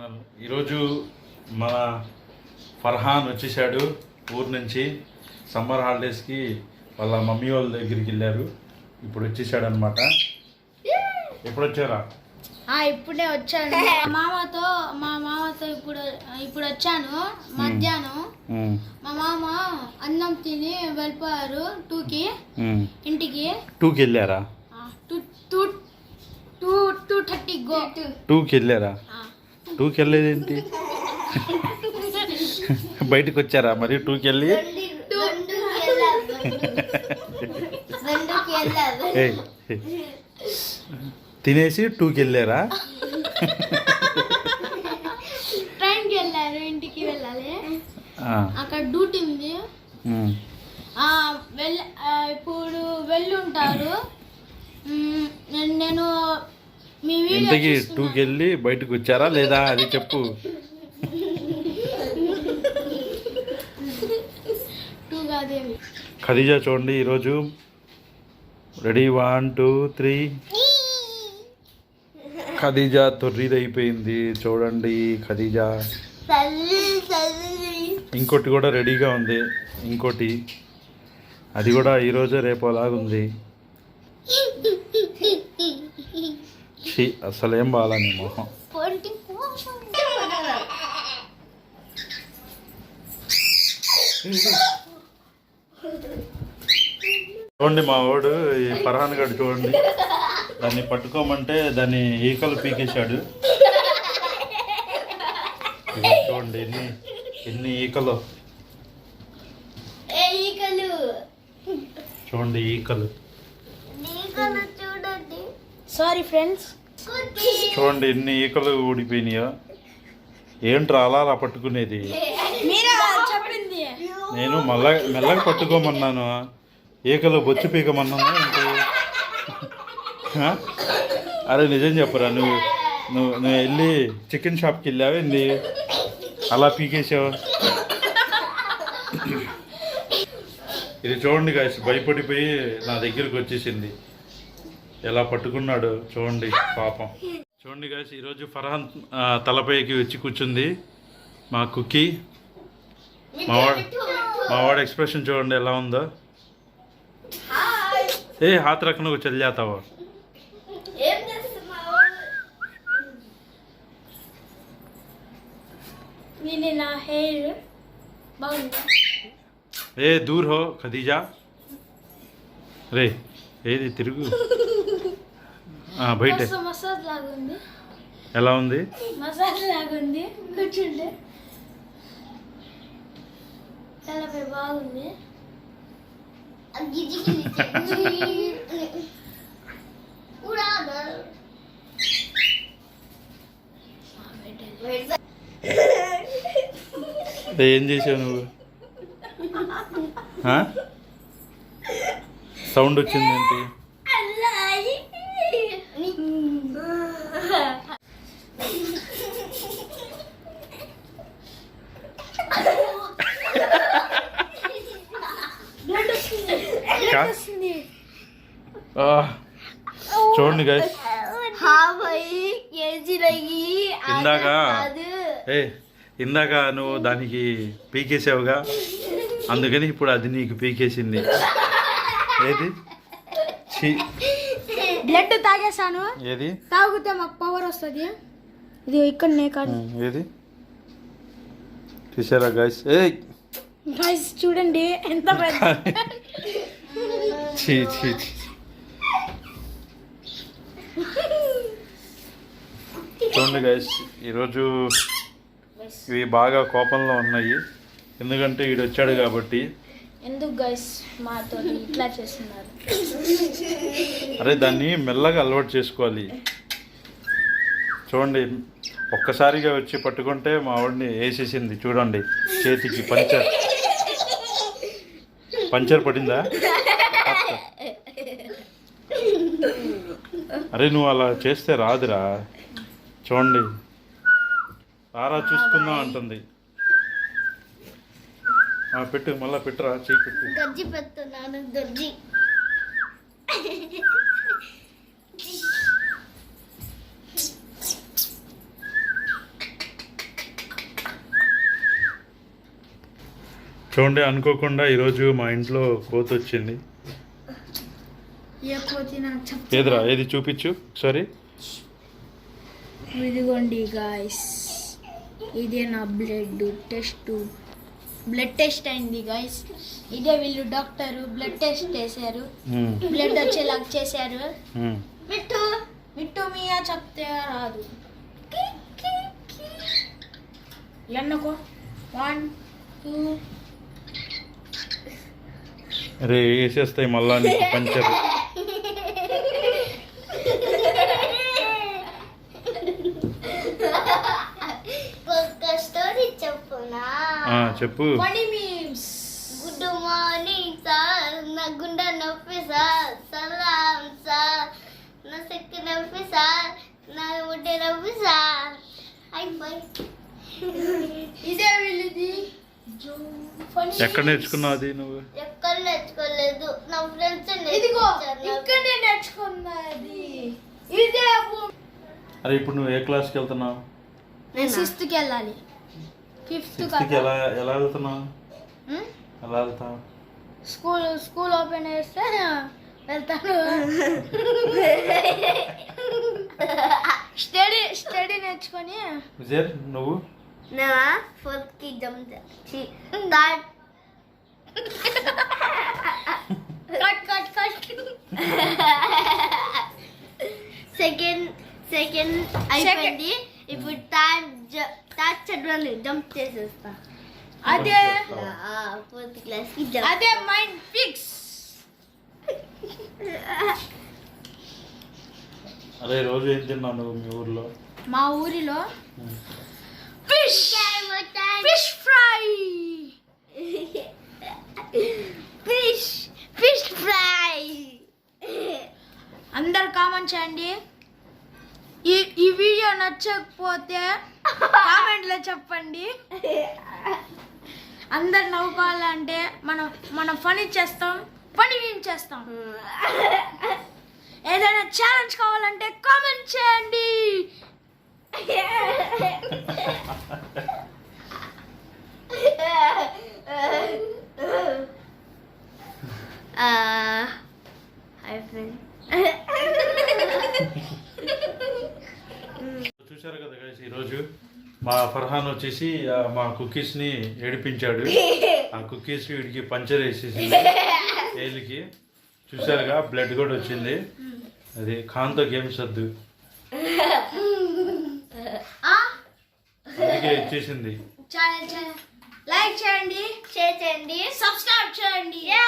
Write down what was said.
Channel ఈరోజు మన ఫర్హాన్ వచ్చేసాడు ఊరు నుంచి. సమ్మర్ హాలిడేస్కి వాళ్ళ మమ్మీ వాళ్ళ దగ్గరికి వెళ్ళారు. ఇప్పుడు వచ్చేసాడు అనమాట ఎప్పుడు వచ్చారా ఆ, ఇప్పుడే వచ్చాను. మా మామతో మా మామతో ఇప్పుడు ఇప్పుడు వచ్చాను. మధ్యాహ్నం. మా మామ అన్నం తిని వెళ్ళిపోయారు టూకి. ఇంటికి. టూకి వెళ్ళారా? ఆ, two two two two thirty go. టూకి వెళ్ళారా? ఆ, టూకి వెళ్ళేదేంటి బయటకు వచ్చారా మరి టూకి వెళ్ళి. తినేసి టూకి వెళ్ళారా ట్రైన్కి వెళ్ళారు ఇంటికి వెళ్ళాలి. అక్కడ డ్యూటీ ఉంది. ఇప్పుడు వెళ్ళుంటారు. నేను- ఇంతకీ. టూకి వెళ్ళి బయటకు వచ్చారా లేదా అది చెప్పు. ఖదీజా చూడండి ఈరోజు. Ready? One two three. Khadija తొర్రిదైపోయింది. చూడండి ఖదీజా. ఇంకోటి కూడా రెడీగా ఉంది. ఇంకోటి. అది కూడా ఈరోజు రేపు అలాగుంది ఛీ అసలు బాగా నీ మొహం? చూడండి మా వాడు ఈ ఫర్హాన్ గడు చూడండి. దాన్ని పట్టుకోమంటే దాన్ని ఈకలు పీకేశాడు. చూడండి ఎన్ని ఎన్ని ఈకలు? చూడండి ఈకలు. సారీ ఫ్రెండ్స్ చూడండి ఎన్ని ఈకలు ఊడిపోయినాయో. ఏంట్రా అలా అలా పట్టుకునేది? నేను మళ్ళా మెల్లగా పట్టుకోమన్నాను. ఈకలు బొచ్చు పీకమన్నాను ఏంటి? అరే నిజం చెప్పరా నువ్వు నువ్వు నువ్వు వెళ్ళి చికెన్ షాప్కి వెళ్ళావు ఏంది? అలా పీకేసావు? ఇది చూడండి గాయస్ భయపడిపోయి నా దగ్గరికి వచ్చేసింది. ఎలా పట్టుకున్నాడు చూడండి పాపం. చూడండి గాయస్ ఈరోజు ఫర్హాన్ తలపైకి వచ్చి కూర్చుంది మా కుకీ. మావాడు మావాడు ఎక్స్ప్రెషన్ చూడండి ఎలా ఉందో. ఏ హాత్ రఖన చెల్లాతావా ఏ దూర్ హో ఖదీజా. రే ఏది తిరుగు. బయట. మసాజ్ లాగుంది. ఎలా ఉంది? మసాజ్ లాగుంది. కూర్చుంటే తలపై బాగుంది. ఏ, చేసావు నువ్వు? సౌండ్ వచ్చింది ఏంటి? చూడండి గైస్ ఇందాక ఏ ఇందాక నువ్వు దానికి పీకేసావుగా? అందుకని ఇప్పుడు అది నీకు పీకేసింది. ఏది? బ్లడ్ తాగేసాను ఏది? తాగితే మాకు పవర్ వస్తుంది. ఇది ఇక్కడ నే కాదు ఏది? చూసారా గైస్ ఏ Guys, చూడండి ఎంత పెద్ద. ఛీ ఛీ ఛీ. చూడండి గైస్ ఈరోజు ఇవి బాగా కోపంలో ఉన్నాయి. ఎందుకంటే వీడు వచ్చాడు కాబట్టి. ఎందుకు గైస్ మాతో ఇట్లా చేస్తున్నారు? అరే దాన్ని మెల్లగా అలవాటు చేసుకోవాలి. చూడండి ఒక్కసారిగా వచ్చి పట్టుకుంటే మా వాడిని వేసేసింది. చూడండి చేతికి పంచర్. పంచర్ పడిందా? అరే నువ్వు అలా చేస్తే రాదురా. చూడండి. రారా చూసుకుందాం అంటుంది. పెట్టు మళ్ళీ పెట్టురా చేయి పెట్టు. చూడండి అనుకోకుండా ఈరోజు మా ఇంట్లో కోత వచ్చింది. ఏదిరా ఏది చూపించు సరే ఇదిగోండి గాయస్ ఇదే నా బ్లడ్ టెస్ట్ బ్లడ్ టెస్ట్ అయింది గాయస్ ఇదే వీళ్ళు డాక్టర్ బ్లడ్ టెస్ట్ చేశారు. బ్లడ్ వచ్చేలాగా చేశారు. ఉమ్. మిట్టు మిట్టు మియా చెప్తే రాదు. ఎన్నకో? వన్ టూ అరే వేసేస్తాయి మళ్ళా పంచర్. చెప్పు. గుడ్ మార్నింగ్ సార్ నా గుండె నొప్పి సార్ సలాం సార్ నా సెక్కి నొప్పి సార్ నా ముడ్డి నొప్పి సార్ ఇదే వీళ్ళది. ఫనీ ఎక్కడ నేర్చుకున్నావు అది నువ్వు? ఎక్కడ నేర్చుకోలేదు. నా ఫ్రెండ్స్ ఇదిగో ఇక్కడే నేర్చుకున్నది. ఇదే అరే ఇప్పుడు నువ్వు ఏ క్లాస్కి వెళ్తున్నావు? సిక్స్త్కి వెళ్ళాలి. సిక్స్త్కి ఎలా ఎలా వెళ్తున్నావు ఎలా వెళ్తావు స్కూల్ స్కూల్ ఓపెన్ చేస్తే వెళ్తాను స్టడీ స్టడీ నేర్చుకొని విజయ్ నువ్వు నా ఫోర్త్కి jump third cut cut cut second second అయిపోయింది ఇప్పుడు థర్డ్ జంప్ చేసేస్తా అదే ఫోర్త్ క్లాస్కి జంప్ అదే మైండ్ ఫిక్స్ అరే రోజు ఏం తిన్నావు నువ్వు మీ ఊర్లో? మా ఊరిలో? ఈ ఈ వీడియో నచ్చకపోతే కామెంట్లో చెప్పండి. అందరు నవ్వుకోవాలంటే మనం మనం పని చేస్తాం పని చేస్తాం. ఏదైనా ఛాలెంజ్ కావాలంటే కామెంట్ చేయండి. చూశారు కదా guys ఈరోజు మా ఫర్హాన్ వచ్చేసి మా కుకీస్ని ఏడిపించాడు. ఆ కుకీస్ వీడికి పంచర్ వేసేసింది. ఏలికి చూశారుగా బ్లడ్ కూడా వచ్చింది. అది ఖాన్తో గేమ్స్ వద్దు అందుకే ఇచ్చేసింది. ఛాలెంజ్ లైక్ చేయండి. షేర్ చేయండి. సబ్స్క్రైబ్ చేయండి. యా